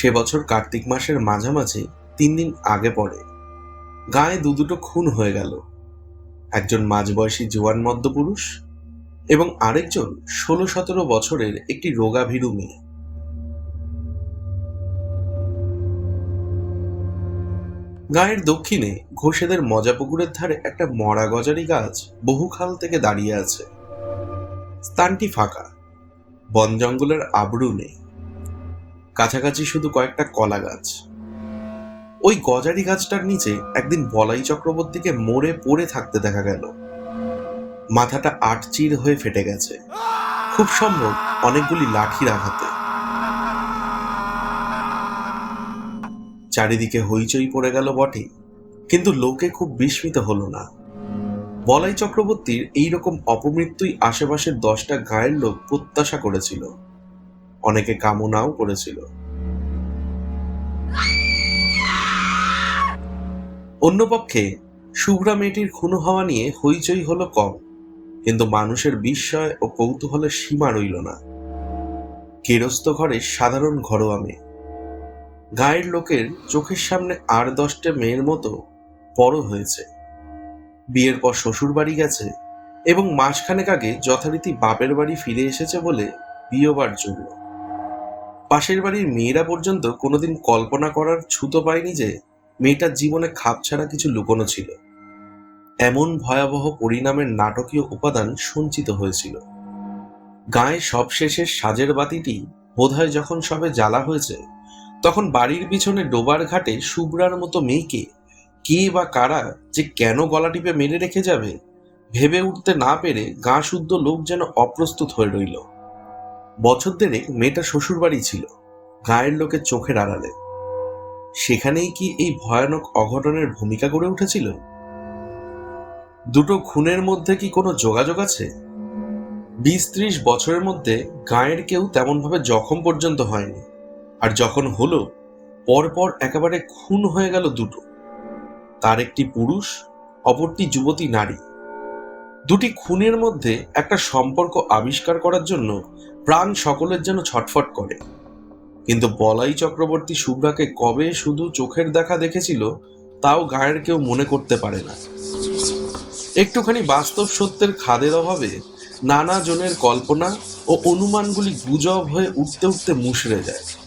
সে বছর কার্তিক মাসের মাঝামাঝি তিন দিন আগে পড়ে। গায়ে দু দুটো খুন হয়ে গেল। একজন মাঝবয়সী জোয়ান মদ্যপুরুষ এবং আরেকজন ষোলো সতেরো বছরের একটি রোগাভীরু মেয়ে। গায়ের দক্ষিণে ঘোষেদের মজা পুকুরের ধারে একটা মরা গজারি গাছ বহুকাল থেকে দাঁড়িয়ে আছে। স্থানটি ফাঁকা। বন জঙ্গলের আবরু নেই কাছাকাছি শুধু কয়েকটা কলা গাছ। ওই গজারি গাছটার নিচে একদিন বলাই চক্রবর্তীকে মরে পড়ে থাকতে দেখা গেল। মাথাটা আটচির হয়ে ফেটে গেছে। খুব সম্ভব অনেকগুলি লাঠির আঘাতে। চারিদিকে হইচই পড়ে গেল বটে, কিন্তু লোকে খুব বিস্মিত হলো না। বলাই চক্রবর্তীর এইরকম অপমৃত্যুই আশেপাশের দশটা গায়ের লোক প্রত্যাশা করেছিল। অনেকে কামনাও করেছিল। অন্যপক্ষে শুভ্রা মেয়েটির খুন হওয়া নিয়ে হইচই হলো কম, কিন্তু মানুষের বিস্ময় ও কৌতূহলের সীমা রইল না। কেরস্ত ঘরে সাধারণ ঘরোয়া মেয়ে। গায়ের লোকের চোখের সামনে আর দশটা মেয়ের মতো বড় হয়েছে। বিয়ের পর শ্বশুর বাড়ি গেছে এবং মাসখানেক আগে যথারীতি বাপের বাড়ি ফিরে এসেছে বলে বিয়েবার জন্য। পাশের বাড়ির মেয়েরা পর্যন্ত কোনোদিন কল্পনা করার ছুতো পায়নি যে মেয়েটার জীবনে খাপ ছাড়া কিছু লুকোনো ছিল। এমন ভয়াবহ পরিণামের নাটকীয় উপাদান সঞ্চিত হয়েছিল। গায়ে সবশেষের সাজের বাতিটি বোধহয় যখন সবে জ্বালা হয়েছে, তখন বাড়ির পিছনে ডোবার ঘাটে শুভ্রার মতো মেয়েকে কে বা কারা যে কেন গলা টিপে মেরে রেখে যাবে, ভেবে উঠতে না পেরে গা শুদ্ধ লোক যেন অপ্রস্তুত হয়ে রইল। বছর দেড়েক মেয়েটা শ্বশুর বাড়ি ছিল, গায়ের লোকের চোখের আড়ালে। সেখানেই কি এই ভয়ানক অঘটনের ভূমিকা গড়ে উঠেছিল? দুটো খুনের মধ্যে কি কোনো যোগাযোগ আছে? বিশ ত্রিশ বছরের মধ্যে গায়ের কেউ তেমনভাবে জখম পর্যন্ত হয়নি, আর যখন হলো, পরপর একেবারে খুন হয়ে গেল দুটো। তার একটি পুরুষ, অপরটি যুবতী নারী। দুটি খুনের মধ্যে একটা সম্পর্ক আবিষ্কার করার জন্য প্রাণ সকলের যেন ছটফট করে। কিন্তু বলাই চক্রবর্তী শুভ্রাকে কবে শুধু চোখের দেখা দেখেছিল, তাও গায়ের কেউ মনে করতে পারে না। একটুখানি বাস্তব সত্যের খাদের অভাবে নানা জনের কল্পনা ও অনুমানগুলি গুজব হয়ে উঠতে উঠতে মুশড়ে যায়।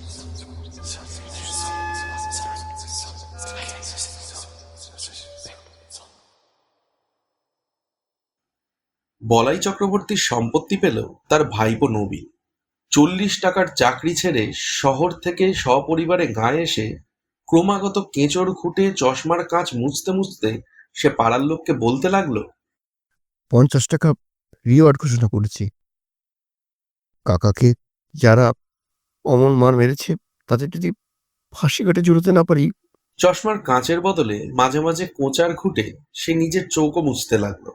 বলাই চক্রবর্তীর সম্পত্তি পেল তার ভাইপো নবীন চল্লিশ টাকার চাকরি ছেড়ে শহর থেকে সপরিবারে গায়ে এসে ক্রমাগত কেঁচড় খুঁটে চশমার কাঁচ মুছতে মুছতে সে পাড়ার লোককে বলতে লাগল পঞ্চাশ টাকা রিওয়ার্ড ঘোষণা করেছি। কাকাকে যারা অমন মার মেরেছে তাদের যদি ফাঁসি কাটে জুড়তে না পারি। চশমার কাঁচের বদলে মাঝে মাঝে কোঁচার খুঁটে সে নিজের চৌকো মুছতে লাগল।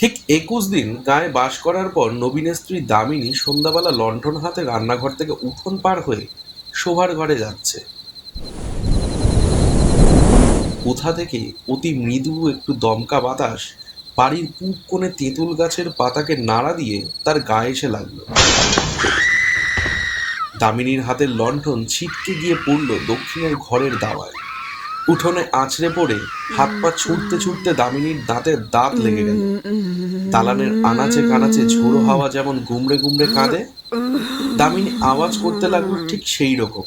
ঠিক একুশ দিন গায়ে বাস করার পর নবীনের স্ত্রী দামিনী সন্ধ্যাবেলা লণ্ঠন হাতে রান্নাঘর থেকে উঠোন পার হয়ে শোভার ঘরে যাচ্ছে। কোথা থেকে অতি মৃদু একটু দমকা বাতাস বাড়ির পূব কোণে তেঁতুল গাছের পাতাকে নাড়া দিয়ে তার গায়ে এসে লাগল। দামিনীর হাতের লণ্ঠন ছিটকে গিয়ে পড়ল দক্ষিণের ঘরের দাওয়ায়। উঠোনে আছড়ে পড়ে হাত পা ছুটতে ছুটতে দামিনীর দাঁতের দাঁত লেগে গেল। দালানের আনাচে কানাচে ঝোড়ো হাওয়া যেমন গুমড়ে গুমড়ে কাঁদে, দামিনী আওয়াজ করতে লাগল ঠিক সেই রকম।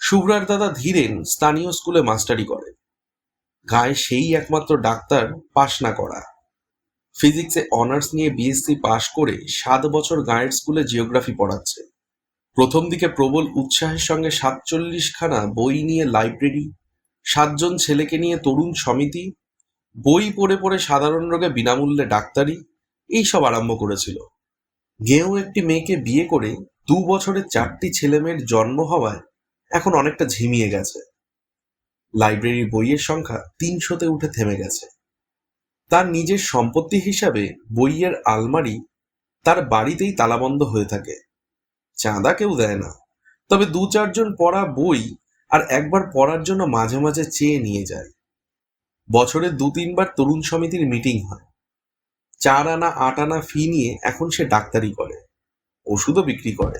শুভ্রার দাদা ধীরেন স্থানীয় স্কুলে মাস্টারি করে। গায়ে সেই একমাত্র ডাক্তার পাশ না করা। ফিজিক্সে অনার্স নিয়ে বিএসসি পাশ করে সাত বছর গায়ের স্কুলে জিওগ্রাফি পড়াচ্ছে। প্রথম দিকে প্রবল উৎসাহের সঙ্গে সাতচল্লিশখানা বই নিয়ে লাইব্রেরি, সাতজন ছেলেকে নিয়ে তরুণ সমিতি, বই পড়ে পড়ে সাধারণ রোগে বিনামূল্যে ডাক্তারি, এইসব আরম্ভ করেছিল। গেও একটি মেয়েকে বিয়ে করে দু বছরে চারটি ছেলেমেয়ের জন্ম হওয়ায় এখন অনেকটা ঝিমিয়ে গেছে। লাইব্রেরির বইয়ের সংখ্যা তিনশোতে উঠে থেমে গেছে। তার নিজের সম্পত্তি হিসাবে বইয়ের আলমারি তার বাড়িতেই তালাবন্ধ হয়ে থাকে। চাঁদা কেউ দেয় না। তবে দু চারজন পড়া বই আর একবার পড়ার জন্য মাঝে মাঝে চেয়ে নিয়ে যায়। বছরে দু তিনবার তরুণ সমিতির মিটিং হয়। চার আনা, আট আনা ফি নিয়ে এখন সে ডাক্তারি করে, ওষুধও বিক্রি করে।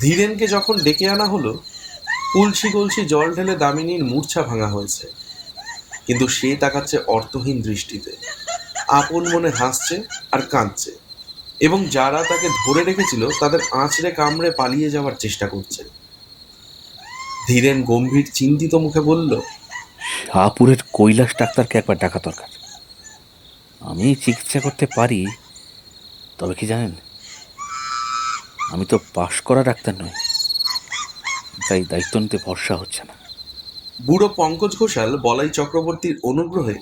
ধীরেনকে যখন ডেকে আনা হলো, কলসি কলসি জল ঢেলে দামিনীর মূর্ছা ভাঙা হয়েছে। কিন্তু সে তাকাচ্ছে অর্থহীন দৃষ্টিতে। আপন মনে হাসছে আর কাঁদছে। এবং যারা তাকে ধরে রেখেছিল তাদের আঁচড়ে কামড়ে পালিয়ে যাওয়ার চেষ্টা করছে। ধীরেন গম্ভীর চিন্তিত মুখে বলল শাহপুরের কৈলাস ডাক্তারকে একবার ডাকা দরকার। আমি চিকিৎসা করতে পারি তবে কি জানেন? আমি তো পাশ করা ডাক্তার নই তাই দায়িত্ব নিতে ভরসা হচ্ছে না। বুড়ো পঙ্কজ ঘোষাল বলাই চক্রবর্তীর অনুগ্রহে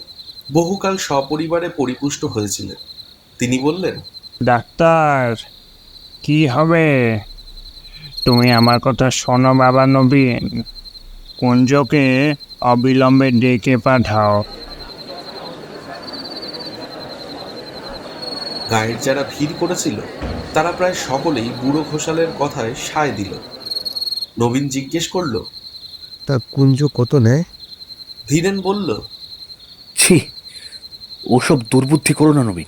বহুকাল সপরিবারে পরিপুষ্ট হয়েছিলেন। তিনি বললেন ডাক্তার কি হবে? তুমি আমার কথা শোনো বাবা নবীন। কুঞ্জকে অবিলম্বে ডেকে পাঠাও। গায়ের যারা ভিড় করেছিল তারা প্রায় সকলেই বুড়ো ঘোষালের কথায় সায় দিল। নবীন জিজ্ঞেস করল তা কুঞ্জ কত নেয়? ধীরেন বলল ছি ওসব দুর্বুদ্ধি করো না নবীন।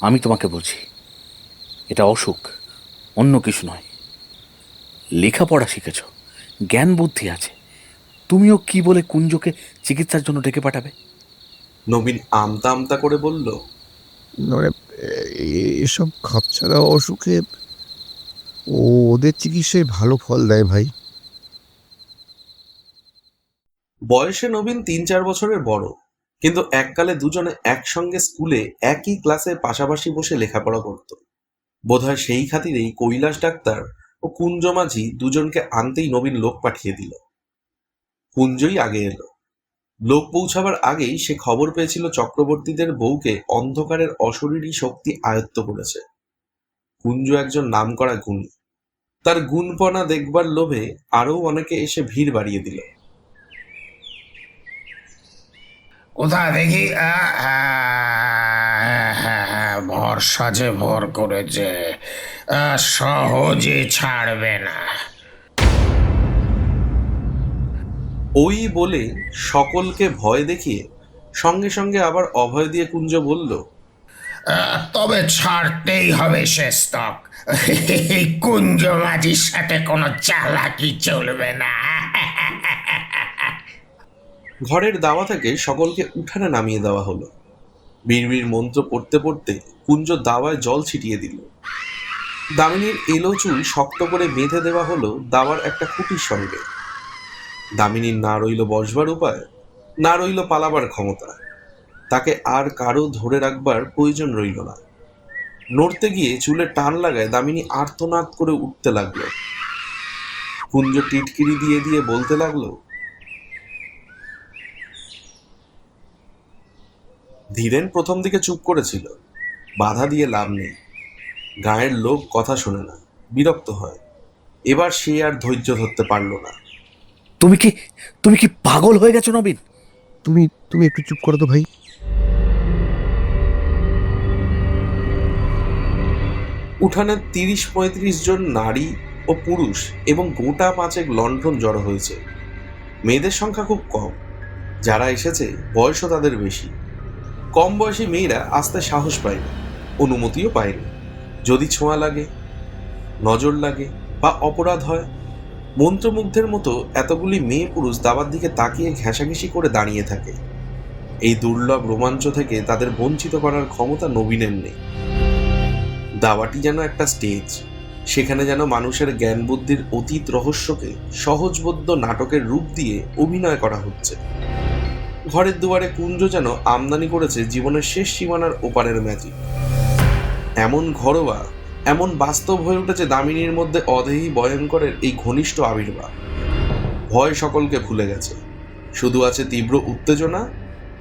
আমি তোমাকে বলছি এটা অসুখ অন্য কিছু নয়। লেখাপড়া শিখেছ জ্ঞান বুদ্ধি আছে। তুমিও কি বলে কুঞ্জকে চিকিৎসার জন্য ডেকে পাঠাবে? নবীন আমতা আমতা করে বলল মানে এসব খাপছাড়া অসুখে ও ওদের চিকিৎসায় ভালো ফল দেয় ভাই। বয়সে নবীন তিন চার বছরের বড়। কিন্তু এককালে দুজনে একসঙ্গে স্কুলে একই ক্লাসে পাশাপাশি বসে লেখাপড়া করত। বোধহয় সেই খাতিরেই কৈলাস ডাক্তার ও কুঞ্জ মাঝি দুজনকে আনতেই নবীন লোক পাঠিয়ে দিল। কুঞ্জই আগে এলো। লোক পৌঁছাবার আগেই সে খবর পেয়েছিল চক্রবর্তীদের বউকে অন্ধকারের অশরীরী শক্তি আয়ত্ত করেছে। কুঞ্জ একজন নামকরা গুণী। তার গুণপনা দেখবার লোভে আরও অনেকে এসে ভিড় বাড়িয়ে দিল। কোথা দেখি? আ, হ্যাঁ, হ্যাঁ, ভরসা যে ভর করেছে সহজে ছাড়বে না। ওই বলে সকলকে ভয় দেখিয়ে সঙ্গে সঙ্গে আবার অভয় দিয়ে কুঞ্জ বলল তবে ছাড়তেই হবে শেষ তক কুঞ্জ মাঝির সাথে কোনো চালাকি চলবে না। ঘরের দাওয়া থেকে সকলকে উঠানে নামিয়ে দেওয়া হলো। বীরবীর মন্ত্র পড়তে পড়তে কুঞ্জ দাওয়ায় জল ছিটিয়ে দিল। দামিনীর এলো চুল শক্ত করে বেঁধে দেওয়া হলো দাওয়ার একটা খুঁটির সঙ্গে। দামিনীর না রইল বসবার উপায়, না রইল পালাবার ক্ষমতা। তাকে আর কারও ধরে রাখবার প্রয়োজন রইল না। নড়তে গিয়ে চুলে টান লাগায় দামিনী আর্তনাদ করে উঠতে লাগল। কুঞ্জ টিটকিরি দিয়ে দিয়ে বলতে লাগল ধীরেন প্রথম দিকে চুপ করেছিল। বাধা দিয়ে লাভ নেই। গায়ের লোক কথা শোনে না বিরক্ত হয়। এবার সে আর ধৈর্য ধরতে পারল না। তুমি কি তুমি কি পাগল হয়ে গেছো নবীন? তুমি তুমি একটু চুপ করো তো ভাই। উঠানে তিরিশ পঁয়ত্রিশ জন নারী ও পুরুষ এবং গোটা পাঁচেক লণ্ঠন জড়ো হয়েছে। মেয়েদের সংখ্যা খুব কম। যারা এসেছে বয়সও তাদের বেশি। কম বয়সী মেয়েরা আসতে সাহস পায়নি অনুমতিও পায়নি যদি ছোঁয়া লাগে, নজর লাগে বা অপরাধ হয়, মন্ত্রমুগ্ধের মতো এতগুলি মেয়ে পুরুষ দাবার দিকে তাকিয়ে ঘেঁষাঘেঁষি করে দাঁড়িয়ে থাকে। এই দুর্লভ রোমাঞ্চ থেকে তাদের বঞ্চিত করার ক্ষমতা নবীনের নেই। দাওয়াটি যেন একটা স্টেজ, সেখানে যেন মানুষের জ্ঞান বুদ্ধির অতীত রহস্যকে সহজবোধ্য নাটকের রূপ দিয়ে অভিনয় করা হচ্ছে। ঘরের দুয়ারে কুঞ্জ যেন আমদানি করেছে জীবনের শেষ সীমানার ওপারের ম্যাজিক। এমন ঘরোয়া, এমন বাস্তব হয়ে উঠেছে দামিনীর মধ্যে অদেহী ভয়ঙ্করের এই ঘনিষ্ঠ আবির্ভাব। ভয় সকলকে ভুলে গেছে। শুধু আছে তীব্র উত্তেজনা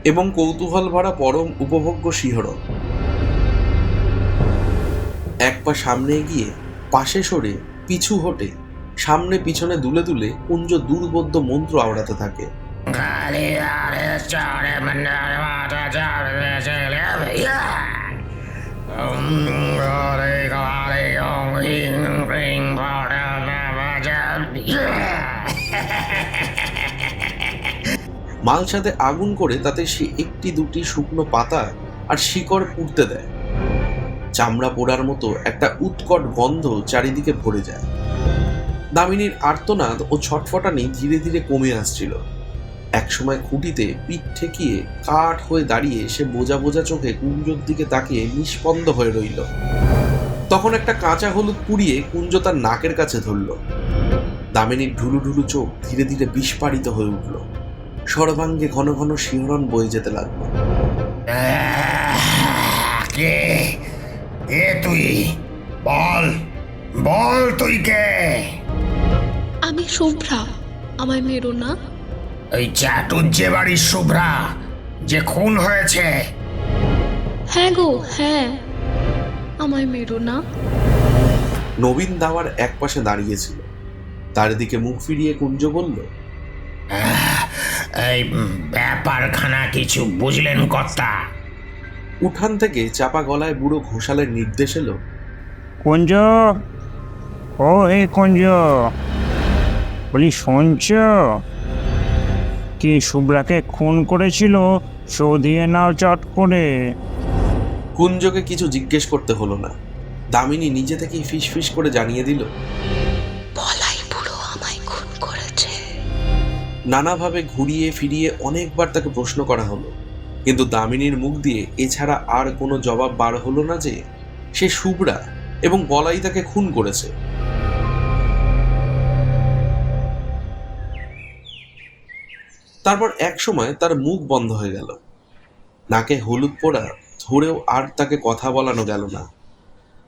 এবং কৌতূহল ভরা পরম উপভোগ্য শিহরণ। এক পা সামনে গিয়ে পাশে সরে, পিছু হটে, সামনে পিছনে দুলে দুলে কুঞ্জ দুর্বোধ্য মন্ত্র আওড়াতে থাকে। মালসাতে আগুন করে তাতে সে একটি দুটি শুকনো পাতা আর শিকড় পুড়তে দেয়। চামড়া পোড়ার মতো একটা উৎকট গন্ধ চারিদিকে ভরে যায়। দামিনীর আর্তনাদ ও ছটফটানি ধীরে ধীরে কমে আসছিল। একসময় খুঁটিতে পিঠ ঠেকিয়ে কাঠ হয়ে দাঁড়িয়ে সে বোঝা বোঝা চোখে কুঞ্জর দিকে তাকিয়ে নিষ্পন্দ হয়ে রইল। তখন একটা কাঁচা হলুদ পুড়িয়ে কুঞ্জ তার নাকের কাছে ধরল। দামিনীর ঢুলু ঢুলু চোখ ধীরে ধীরে বিস্ফারিত হয়ে উঠল। সর্বাঙ্গে ঘন ঘন শিহরণ বয়ে যেতে লাগল। কে? কে তুই? বল বল তুই কে? আমি শুভ্রা আমায় মেরো না? ওই চাটুর্যে বাড়ির শুভ্রা যে খুন হয়েছে। হ্যাঁ গো হ্যাঁ। আমায় মেরো না। নবীন দাওয়ার এক পাশে দাঁড়িয়েছিল। তার দিকে মুখ ফিরিয়ে কুঞ্জ বলল এই ব্যাপারখানা কিছু বুঝলেন কর্তা? উঠান থেকে চাপা গলায় বুড়ো ঘোষালের নির্দেশ এলো কুঞ্জ? ও এই কুঞ্জ। বলি শুনছ? কি শুভ্রাকে খুন করেছিল? শো দিয়ে নাও চট করে। কুঞ্জকে কিছু জিজ্ঞেস করতে হলো না। দামিনী নিজে থেকেই ফিস ফিস করে জানিয়ে দিল বলাই বুড়ো আমায় খুন করেছে। নানাভাবে ঘুরিয়ে ফিরিয়ে অনেকবার তাকে প্রশ্ন করা হলো। কিন্তু দামিনীর মুখ দিয়ে এছাড়া আর কোনো জবাব বার হলো না যে সে শুভ্রা এবং বলাই তাকে খুন করেছে। তারপর এক সময় তার মুখ বন্ধ হয়ে গেল। নাকে হলুদ পোড়া, ধরেও আর তাকে কথা বলানো গেল না।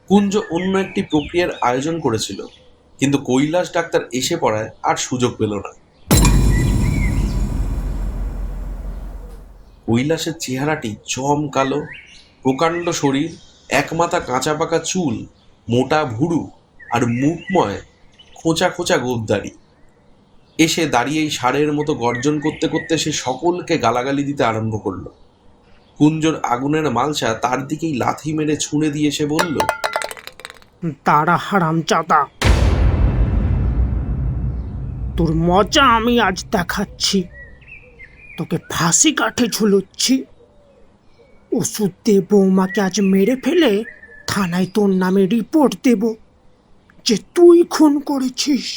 কুঞ্জ অন্য একটি প্রক্রিয়ার আয়োজন করেছিল, কিন্তু কৈলাস ডাক্তার এসে পড়ায় আর সুযোগ পেল না। কৈলাসের চেহারাটি চম কালো, প্রকাণ্ড শরীর, একমাথা কাঁচা পাকা চুল, মোটা ভুরু আর মুখময় খোঁচা খোঁচা গোবদারি। এসে দাঁড়িয়েই ষাঁড়ের মতো গর্জন করতে করতে সে সকলকে গালাগালি দিতে আরম্ভ করল। কুঞ্জর আগুনের মালসা তার দিকেই লাথি মেরে ছুঁড়ে দিয়ে সে বলল তারা হারাম চাদা, তোর মজা আমি আজ দেখাচ্ছি। তোকে ফাঁসি কাঠে ঝুলোচ্ছি। ওষুধ দিয়ে বৌমাকে আজ মেরে ফেলে থানায় তোর নামে রিপোর্ট দেব, যে তুই খুন করেছিস।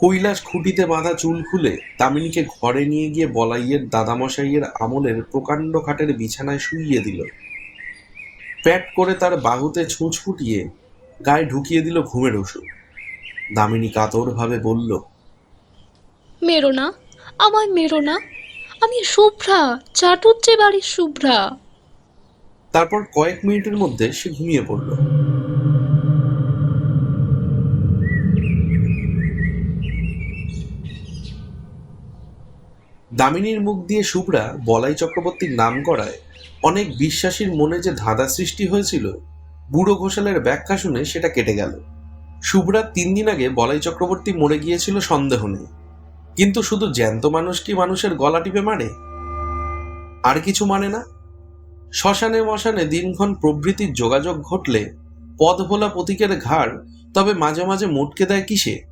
কৈলাস খুঁটিতে বাঁধা চুল খুলে দামিনীকে ঘরে নিয়ে গিয়ে বলাইয়ের দাদামশাইয়ের আমলের প্রকাণ্ড খাটের বিছানায় শুইয়ে দিল। প্যাট করে তার বাহুতে ছুঁচ ফুটিয়ে গায়ে ঢুকিয়ে দিল ঘুমের ওষুধ। দামিনী কাতরভাবে বলল মেরো না আমায় মেরো না। আমি শুভ্রা চাটুর্যে বাড়ির শুভ্রা। তারপর কয়েক মিনিটের মধ্যে সে ঘুমিয়ে পড়ল। দামিনীর মুখ দিয়ে শুভ্রা বলাই চক্রবর্তীর নাম করায় অনেক বিশ্বাসীর মনে যে ধাঁধা সৃষ্টি হয়েছিল, বুড়ো ঘোষালের ব্যাখ্যা শুনে সেটা কেটে গেল। শুভ্রা তিন দিন আগে বলাই চক্রবর্তী মরে গিয়েছিল সন্দেহ নেই কিন্তু শুধু জ্যান্ত মানুষ কি মানুষের গলা টিপে মারে আর কিছু মানে না? শ্মশানে মশানে দিনক্ষণ প্রভৃতির যোগাযোগ ঘটলে পদভোলা প্রতীকের ঘাড় তবে মাঝে মাঝে মোটকে দেয় কিসে?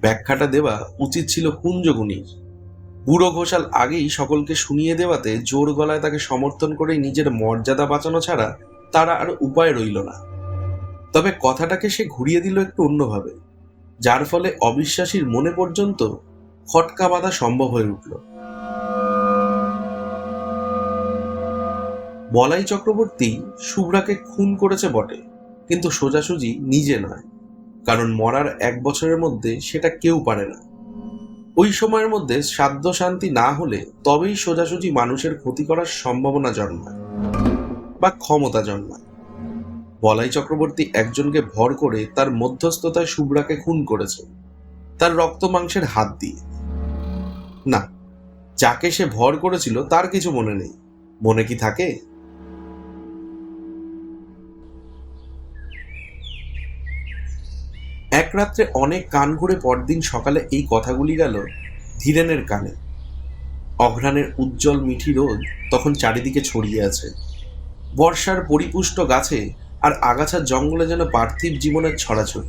ব্যাখ্যাটা দেওয়া উচিত ছিল কুঞ্জগুনির বুড়ো ঘোষাল আগেই সকলকে শুনিয়ে দেওয়াতে জোর গলায় তাকে সমর্থন করে নিজের মর্যাদা বাঁচানো ছাড়া তারা আর উপায় রইল না। তবে কথাটাকে সে ঘুরিয়ে দিল একটু অন্যভাবে, যার ফলে অবিশ্বাসীর মনে পর্যন্ত খটকা বাঁধা সম্ভব হয়ে উঠল। বলাই চক্রবর্তী শুভ্রাকে খুন করেছে বটে, কিন্তু সোজাসুজি নিজে নয়, কারণ মরার এক বছরের মধ্যে সেটা কেউ পারে না। ওই সময়ের মধ্যে সাধ্য শান্তি না হলে তবেই সোজাসুজি মানুষের ক্ষতি করার সম্ভাবনা জন্মায় বা ক্ষমতা জন্মায়। বলাই চক্রবর্তী একজনকে ভর করে তার মধ্যস্থতায় শুভ্রাকে খুন করেছে। তার রক্ত মাংসের হাত দিয়ে। না, যাকে সে ভর করেছিল তার কিছু মনে নেই। মনে কি থাকে? এক রাত্রে অনেক কান ঘুরে পরদিন সকালে এই কথাগুলি গেল ধীরেনের কানে। অঘ্রাণের উজ্জ্বল মিঠি রোদ তখন চারিদিকে ছড়িয়ে আছে। বর্ষার পরিপুষ্ট গাছে আর আগাছার জঙ্গলে যেন পার্থিব জীবনের ছড়াছড়ি।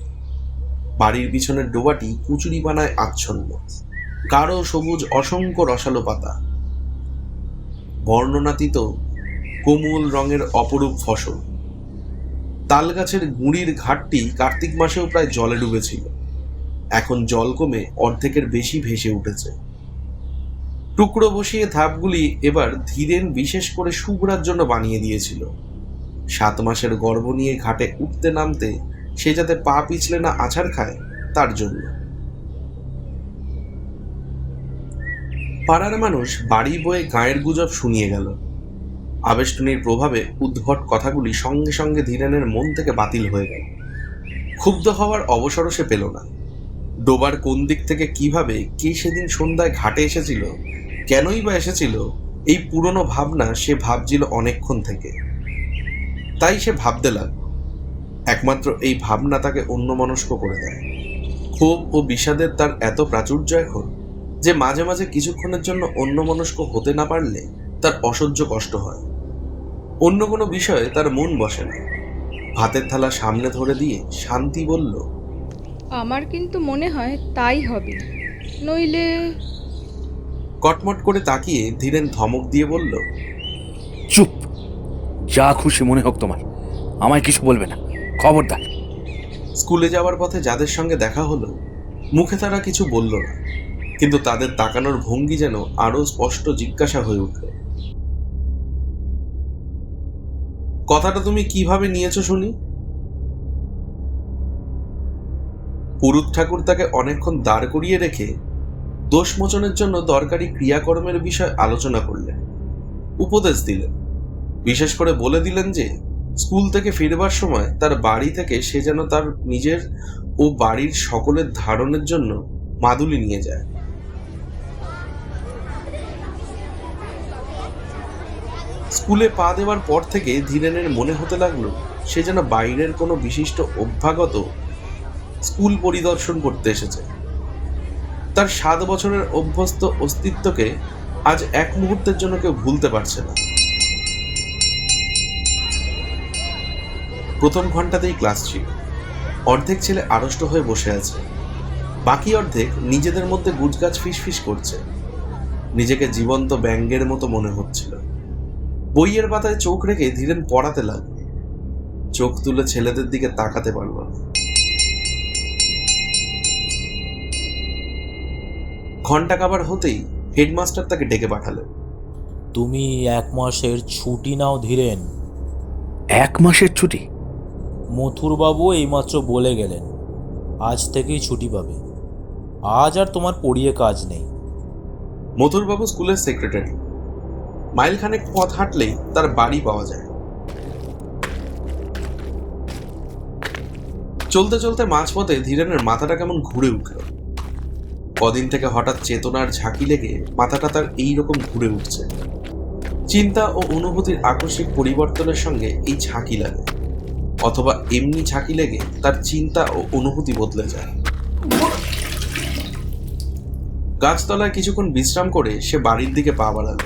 বাড়ির পিছনের ডোবাটি কুচুরি বানায় আচ্ছন্ন। গাঢ়, সবুজ, অসংখ্য রসালো পাতা। বর্ণনাতীত কোমল রঙের অপরূপ ফসল। তাল গাছের গুঁড়ির ঘাটটি কার্তিক মাসেও প্রায় জলে ডুবেছিল। এখন জল কমে অর্ধেকের বেশি ভেসে উঠেছে। টুকরো বসিয়ে ধাপগুলি এবার ধীরেন বিশেষ করে শুভ্রার জন্য বানিয়ে দিয়েছিল। সাত মাসের গর্ভ নিয়ে ঘাটে উঠতে নামতে সে যাতে পা পিছলে না আছাড় খায়, তার জন্য। পাড়ার মানুষ বাড়ি বয়ে গায়ের গুজব শুনিয়ে গেল। আবেষ্টনীর প্রভাবে উদ্ভট কথাগুলি সঙ্গে সঙ্গে ধীরেনের মন থেকে বাতিল হয়ে গেল। ক্ষুব্ধ হওয়ার অবসরও সে পেল না। ডোবার কোন দিক থেকে কীভাবে কে সেদিন সন্ধ্যায় ঘাটে এসেছিল, কেনই বা এসেছিল, এই পুরনো ভাবনা সে ভাবছিল অনেকক্ষণ থেকে। তাই সে ভাবতে লাগল। একমাত্র এই ভাবনা তাকে অন্যমনস্ক করে দেয়। ক্ষোভ ও বিষাদের তার এত প্রাচুর্য এখন যে মাঝে মাঝে কিছুক্ষণের জন্য অন্যমনস্ক হতে না পারলে তার অসহ্য কষ্ট হয়। অন্য কোনো বিষয়ে তার মন বসে না। ভাতের থালা সামনে ধরে দিয়ে শান্তি বলল আমার কিন্তু মনে হয় তাই হবে। নইলে কটমট করে তাকিয়ে ধীরেন ধমক দিয়ে বলল চুপ। যা খুশি মনে হোক তোমার। আমায় কিছু বলবে না। খবরদার। স্কুলে যাওয়ার পথে যাদের সঙ্গে দেখা হলো মুখে তারা কিছু বলল না। কিন্তু তাদের তাকানোর ভঙ্গি যেন আরও স্পষ্ট জিজ্ঞাসা হয়ে উঠল। কথাটা তুমি কীভাবে নিয়েছো শুনি? পুরুত ঠাকুর তাকে অনেকক্ষণ দাঁড় করিয়ে রেখে দোষ মোচনের জন্য দরকারি ক্রিয়াকর্মের বিষয় আলোচনা করলেন। উপদেশ দিলেন। বিশেষ করে বলে দিলেন যে, স্কুল থেকে ফিরবার সময় তার বাড়ি থেকে সে যেন তার নিজের ও বাড়ির সকলের ধারণের জন্য মাদুলি নিয়ে যায়। স্কুলে পা দেওয়ার পর থেকে ধীরেনের মনে হতে লাগল, সে যেন বাইরের কোনো বিশিষ্ট অভ্যাগত স্কুল পরিদর্শন করতে এসেছে। তার সাত বছরের অভ্যস্ত অস্তিত্বকে আজ এক মুহূর্তের জন্য কেউ ভুলতে পারছে না। প্রথম ঘন্টাতেই ক্লাস ছিল। অর্ধেক ছেলে আড়ষ্ট হয়ে বসে আছে। বাকি অর্ধেক নিজেদের মধ্যে গুজগাছ ফিসফিস করছে। নিজেকে জীবন্ত ব্যাঙ্গের মতো মনে হচ্ছিল। বইয়ের পাতায় চোখ রেখে ধীরেন পড়াতে লাগল। চোখ তুলে ছেলেদের দিকে তাকাতে পারল ঘণ্টা কাবার হতেই হেডমাস্টার তাকে ডেকে পাঠালেন। তুমি এক মাসের ছুটি নাও ধীরেন। এক মাসের ছুটি? মথুরবাবু এইমাত্র বলে গেলেন আজ থেকেই ছুটি পাবে। আজ আর তোমার পড়িয়ে কাজ নেই। মথুরবাবু স্কুলের সেক্রেটারি। মাইলখানেক পথ হাঁটলেই তার বাড়ি পাওয়া যায়। চলতে চলতে মাঝপথে ধীরেনের মাথাটা কেমন ঘুরে উঠল। কদিন থেকে হঠাৎ চেতনার ঝাঁকি লেগে মাথাটা তার এই রকম ঘুরে উঠছে। চিন্তা ও অনুভূতির আকস্মিক পরিবর্তনের সঙ্গে এই ঝাঁকি লাগে, অথবা এমনি ঝাঁকি লেগে তার চিন্তা ও অনুভূতি বদলে যায়। গাছতলায় কিছুক্ষণ বিশ্রাম করে সে বাড়ির দিকে পা বাড়ালো।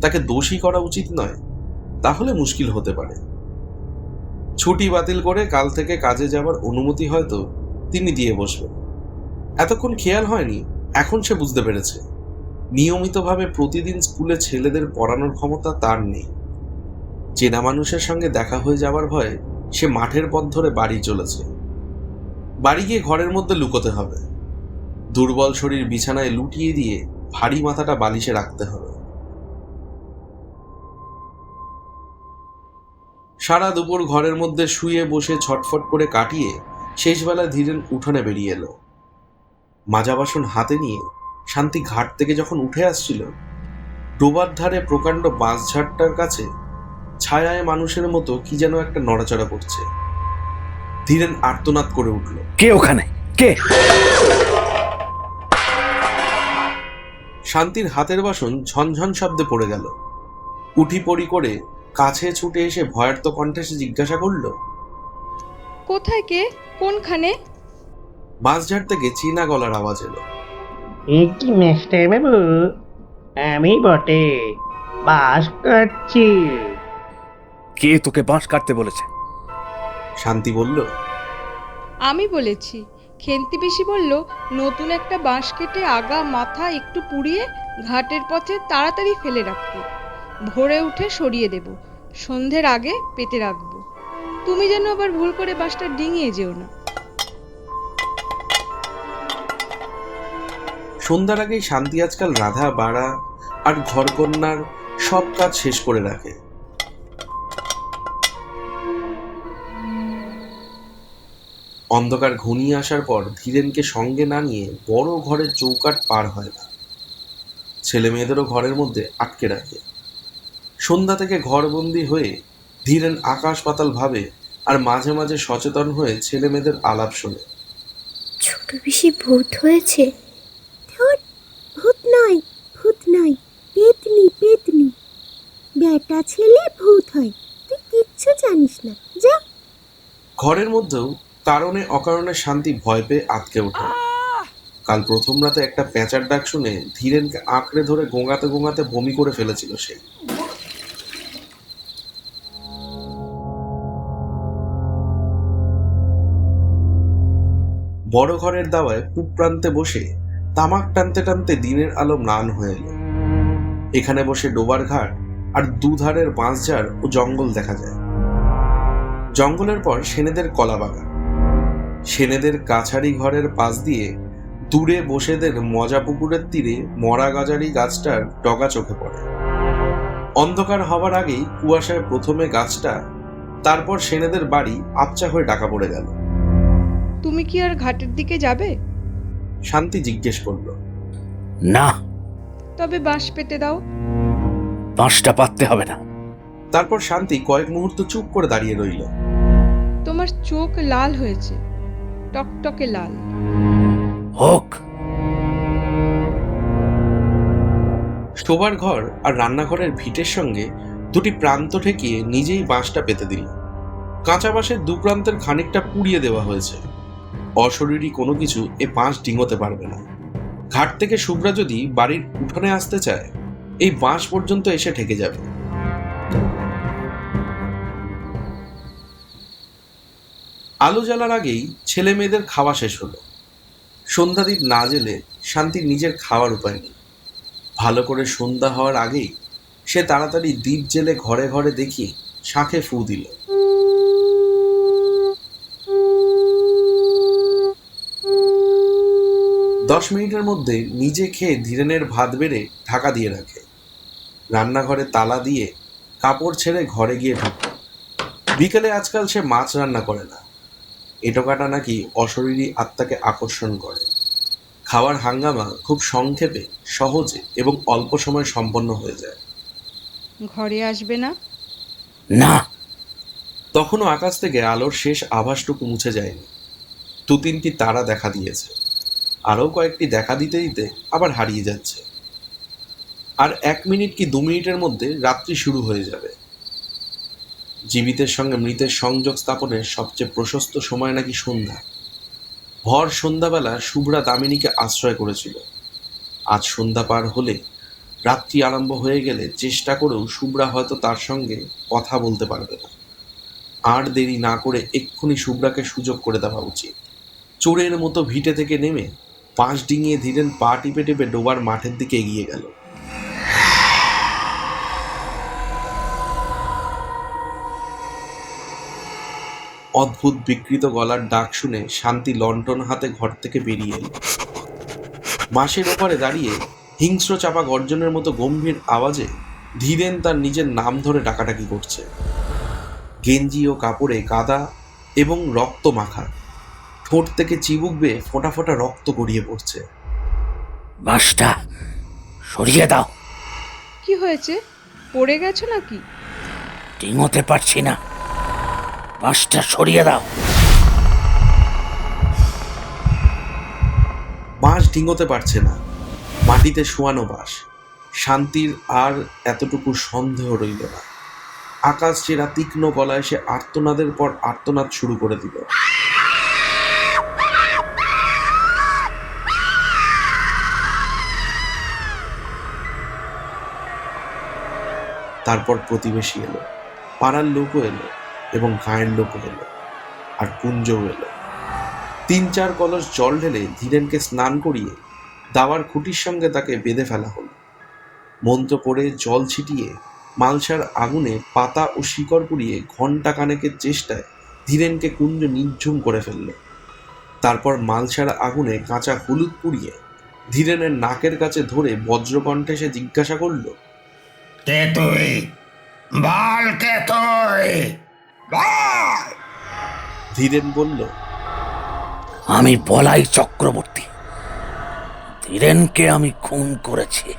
তাকে দোষী করা উচিত নয়, তাহলে মুশকিল হতে পারে। ছুটি বাতিল করে কাল থেকে কাজে যাওয়ার অনুমতি হয়তো তিনি দিয়ে বসবেন। এতক্ষণ খেয়াল হয়নি, এখন সে বুঝতে পেরেছে। নিয়মিতভাবে প্রতিদিন স্কুলে ছেলেদের পড়ানোর ক্ষমতা তার নেই। চেনা মানুষের সঙ্গে দেখা হয়ে যাওয়ার ভয়ে সে মাঠের পথ ধরে বাড়ি চলেছে। বাড়ি গিয়ে ঘরের মধ্যে লুকোতে হবে। দুর্বল শরীর বিছানায় লুটিয়ে দিয়ে ভারী মাথাটা বালিশে রাখতে হবে। সারা দুপুর ঘরের মধ্যে শুয়ে বসে ছটফট করে কাটিয়ে শেষবেলায় ধীরেন উঠোনে বেরিয়ে এলো। মাজা বাসন হাতে নিয়ে শান্তি ঘাট থেকে যখন উঠে আসছিল ডোবার ধারে প্রকাণ্ড বাঁশঝাড়টার কাছে ছায়ায় মানুষের মতো কি যেন একটা নড়াচড়া করছে। ধীরেন আর্তনাদ করে উঠল। কে ওখানে? কে? শান্তির হাতের বাসন ঝনঝন শব্দে পড়ে গেল। উঠি পড়ি করে কাছে ছুটে এসে ভয়ার্ত কণ্ঠে সে জিজ্ঞাসা করল কোথায় কে? কোনখানে? বাঁশঝাড় থেকে চীনা গলার আওয়াজ এলো। এ কি মেস্টার বাবু আমি বটে বাস করছি। কে তোকে বাঁশ কাটতে বলেছে? শান্তি বলল আমি বলেছি খেন্তি পিসি বলল নতুন একটা বাঁশ কেটে আগা মাথা একটু পুড়িয়ে ঘাটের পথে তাড়াতাড়ি ফেলে রাখতে ভোরে উঠে সরিয়ে দেব। সন্ধ্যের আগে পেতে রাখব। তুমি যেন আবার ভুল করে বাসটা ডিঙিয়ে যেও না। সন্ধ্যার আগেই শান্তি আজকাল রাধা, বাড়া আর ঘরকন্যার সব কাজ শেষ করে রাখে। অন্ধকার ঘনিয়ে আসার পর ধীরেনকে সঙ্গে না নিয়ে বড় ঘরের চৌকাট পার হয় না। ছেলে মেয়েদেরও ঘরের মধ্যে আটকে রাখে। সন্ধ্যা থেকে ঘরবন্দি হয়ে ধীরেন আকাশ পাতাল ভাবে আর মাঝে মাঝে সচেতন হয়ে ছেলে মেয়েদের আলাপ শোনে। ছোট বেশি ভূত হয়েছে? ধুর, ভূত নয় ভূত নয় পেতনি পেতনি। বেটা ছেলে ভূত হয় তুই কিচ্ছু জানিস না যা। ঘরের মধ্যেও কারণে অকারণে শান্তি ভয় পেয়ে আটকে ওঠে। কাল প্রথম রাতে একটা পেঁচার ডাক শুনে ধীরেনকে আঁকড়ে ধরে গোঙাতে গোঙাতে বমি করে ফেলেছিল সে। বড় ঘরের দাওয়ায় পূব প্রান্তে বসে তামাক টানতে টানতে দিনের আলো ম্লান হয়ে এলো। এখানে বসে ডোবার ঘাট আর দুধারের বাঁশঝাড় ও জঙ্গল দেখা যায়। জঙ্গলের পর সেনেদের কলা বাগান সেনেদের কাছারি ঘরের পাশ দিয়ে দূরে বসেদের মজা পুকুরের তীরে মরা গাজারি গাছটার ডগা চোখে পড়ে। অন্ধকার হবার আগেই কুয়াশায় প্রথমে গাছটা, তারপর সেনেদের বাড়ি আবচা হয়ে ডাকা পড়ে গেল। তুমি কি আর ঘাটের দিকে যাবে? শান্তি জিজ্ঞেস করল। না। তবে বাঁশ পেতে দাও। বাঁশটা পাততে হবে না। তারপর শান্তি কয়েক মুহূর্ত চুপ করে দাঁড়িয়ে রইল। তোমার চোখ লাল হয়েছে টকটকে লাল। হোক। শোবার ঘর আর রান্নাঘরের ভিটের সঙ্গে দুটি প্রান্ত ঠেকিয়ে নিজেই বাঁশটা পেতে দিল। কাঁচা বাঁশের দু প্রান্তের খানিকটা পুড়িয়ে দেওয়া হয়েছে। অশরীরী কোনো কিছু এ বাঁশ ডিঙোতে পারবে না। ঘাট থেকে শুভ্রা যদি বাড়ির উঠোনে আসতে চায়, এই বাঁশ পর্যন্ত এসে ঠেকে যাবে। আলো জ্বালার আগেই ছেলে মেয়েদের খাওয়া শেষ হলো। সন্ধ্যাদীপ না জেলে শান্তির নিজের খাওয়ার উপায় নেই। ভালো করে সন্ধ্যা হওয়ার আগেই সে তাড়াতাড়ি দ্বীপ জেলে ঘরে ঘরে দেখি শাঁখে ফু দিল। দশ মিনিটের মধ্যে নিজে খেয়ে ধীরেনের ভাত বেড়ে ঢাকা দিয়ে রাখে। রান্নাঘরে তালা দিয়ে কাপড় ছেড়ে ঘরে গিয়ে ঢুকে। বিকেলে আজকাল সে মাছ রান্না করে না। এটো কাটা নাকি অশরীরী আত্মাকে আকর্ষণ করে। খাওয়ার হাঙ্গামা খুব সংক্ষেপে সহজে এবং অল্প সময় সম্পন্ন হয়ে যায়। ঘরে আসবে না? না। তখনও আকাশ থেকে আলোর শেষ আভাসটুকু মুছে যায়নি। দু তিনটি তারা দেখা দিয়েছে। আরও কয়েকটি দেখা দিতে দিতে আবার হারিয়ে যাচ্ছে। আর এক মিনিট কি দু মিনিটের মধ্যে রাত্রি শুরু হয়ে যাবে। জীবিতের সঙ্গে মৃতের সংযোগ স্থাপনের সবচেয়ে প্রশস্ত সময় নাকি সন্ধ্যা। ভর সন্ধ্যাবেলা শুভ্রা দামিনীকে আশ্রয় করেছিল। আজ সন্ধ্যা পার হলে রাত্রি আরম্ভ হয়ে গেলে চেষ্টা করেও শুভ্রা হয়তো তার সঙ্গে কথা বলতে পারবে না। আর দেরি না করে এক্ষুনি শুভ্রাকে সুযোগ করে দেওয়া উচিত। চোরের মতো ভিটে থেকে নেমে পাঁচ ডিঙিয়ে ধীরেন, পা টিপে টিপে ডোবার মাঠের দিকে এগিয়ে গেল। অদ্ভুত বিকৃত গলার ডাক শুনে শান্তি লন্ঠন হাতে ঘর থেকে বেরিয়ে এলো। মাসের ওপারে দাঁড়িয়ে হিংস্র চাপা গর্জনের মতো গম্ভীর আওয়াজে ধীরেন তার নিজের নাম ধরে ডাকাডাকি করছে। গেঞ্জি ও কাপড়ে কাদা এবং রক্ত মাখা। ঠোঁট থেকে চিবুক বেয়ে ফোঁটা ফোঁটা রক্ত গড়িয়ে পড়ছে। বাঁশটা সরিয়ে দাও। কি হয়েছে? পড়ে গেছো নাকি? ডিঙোতে পারছি না। বাঁশটা সরিয়ে দাও। বাঁশ ডিঙোতে পারছে না। মাটিতে শোয়ানো বাস শান্তির আর এতটুকু সন্দেহ রইল না। আকাশ চেরা তীক্ষ্ণ গলায় সে আর্তনাদের পর আর্তনাদ শুরু করে দিল। তারপর প্রতিবেশী এলো। পাড়ার লোকও এলো এবং গায়ের লোকও এলো আর কুঞ্জও এলো। তিন চার কলস জল ঢেলে ধীরেনকে স্নান করিয়ে দাওয়ার খুঁটির সঙ্গে তাকে বেঁধে ফেলা হলো। মন্ত্র পড়ে জল ছিটিয়ে মালসার আগুনে পাতা ও শিকড় পুড়িয়ে ঘণ্টা কানেকের চেষ্টায় ধীরেনকে কুঞ্জ নির্ঝুম করে ফেলল। তারপর মালসার আগুনে কাঁচা হলুদ পুড়িয়ে ধীরেনের নাকের কাছে ধরে বজ্রকণ্ঠে সে জিজ্ঞাসা করল কে তুই? বল কে তুই? বল! ধীরেন বলল আমি বলাই চক্রবর্তী। ধীরেনকে আমি খুন করেছি।